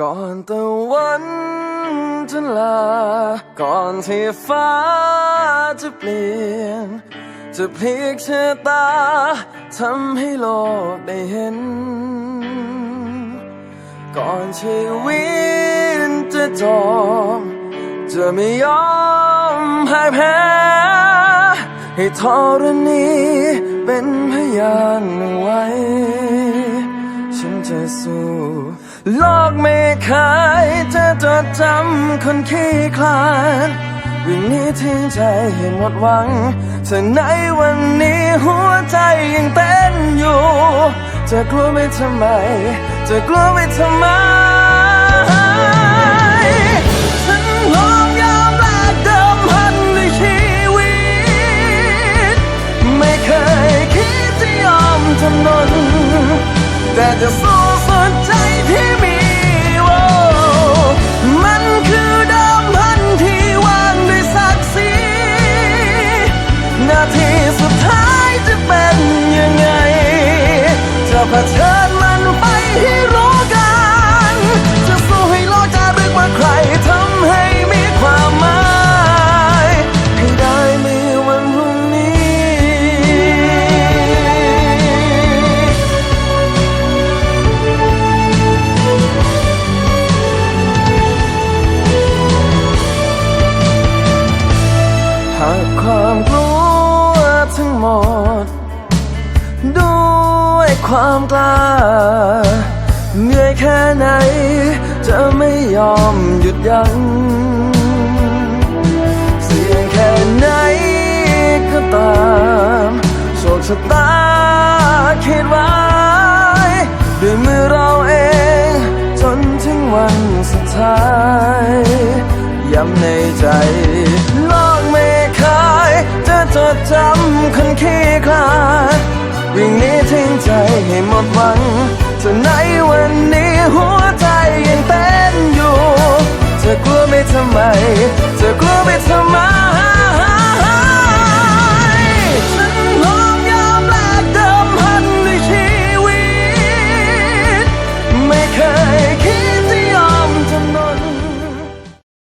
ก่อนตะวันจะลา ก่อนที่ฟ้าจะเปลี่ยน จะพลิกชะตาทำให้โลกได้เห็น ก่อนชีวิตจะจบจะไม่ยอมพ่ายแพ้ให้ธรณีเป็นพยานไว้ จะสู้ โลกไม่เคยจะจดจำคนขี้คลาดวิ่งนี้ทิ้งใจให้หมดหวังแต่ในวันนี้หัวใจยังเต้นอยู่ จะกลัวไปทำไม จะกลัวไปทำไม จะสู้สุดใจที่มีโว้มันคือดิมพันที่วางด้วยศักดิ์ศรีนาทีสุดท้ายจะเป็นยังไงจะเผชิญ หากความกลัวทั้งหมด ด้วยความกล้า เหนื่อยแค่ไหน จะไม่ยอมหยุดยัง้งเสี่ยงแค่ไหนก็ตามโชคชะตาคิดไว้ด้วยมือเราเอง จนถึงวันสุดท้าย ย้ำในใจ จำคนขี้คลาดวิ่งหนี้ทิ้งใจให้หมดหวังจะในวันนี้หัวใจยังเต้นอยู่จะกลัวไม่ทำไมจะกลัวไม่ทำไม